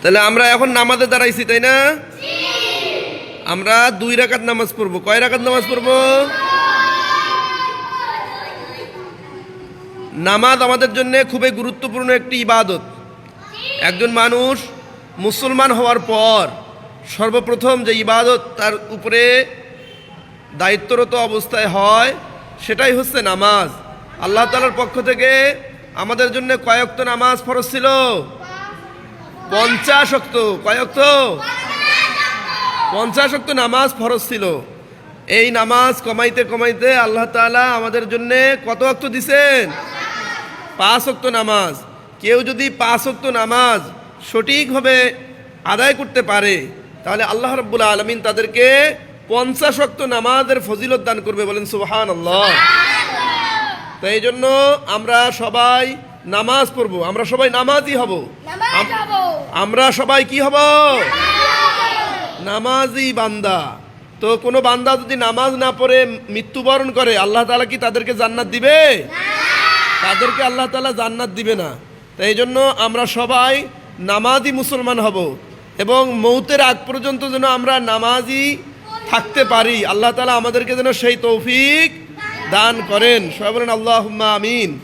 তাহলে আমরা এখন নামাজে দাঁড়াইছি, তাই না? আমরা দুই রাকাত নামাজ পড়ব। কয় রাকাত নামাজ পড়ব? নামাজ আমাদের জন্য খুবই গুরুত্বপূর্ণ একটি ইবাদত। একজন মানুষ মুসলমান হওয়ার পর সর্বপ্রথম যে ইবাদত তার উপরে দায়িত্বরত অবস্থায় হয়, সেটাই হচ্ছে নামাজ। আল্লাহ তালার পক্ষ থেকে আমাদের জন্য কয়েকত নামাজ ফরজ ছিল। পঞ্চাশ অক্ত কয়েকত পঞ্চাশ অক্ত নামাজ ফরজ ছিল। এই নামাজ কমাইতে কমাইতে আল্লাহ তাআলা আমাদের জন্য কত অক্ত দিছেন? পাঁচ অক্ত নামাজ। কেউ যদি পাঁচ অক্ত নামাজ সঠিকভাবে আদায় করতে পারে তাহলে আল্লাহ রব্বুল আলমিন তাদেরকে পঞ্চাশ অক্ত নামাজের ফজিলত দান করবে বলেন সুবহান আল্লাহ তাই জন্য আমরা সবাই নামাজ পড়ব। আমরা সবাই নামাজই হব। আমরা সবাই কি হব? নামাজি বান্দা। তো কোনো বান্দা যদি নামাজ না পড়ে মৃত্যুবরণ করে আল্লাহ তালা কি তাদেরকে জান্নাত দিবে? তাদেরকে আল্লাহ তালা জান্নাত দিবে না। তাই এই জন্য আমরা সবাই নামাজি মুসলমান হব এবং মৌতের আগ পর্যন্ত যেন আমরা নামাজি থাকতে পারি। আল্লাহ তালা আমাদেরকে যেন সেই তৌফিক দান করেন। সবাই বলেন আল্লাহ আমিন।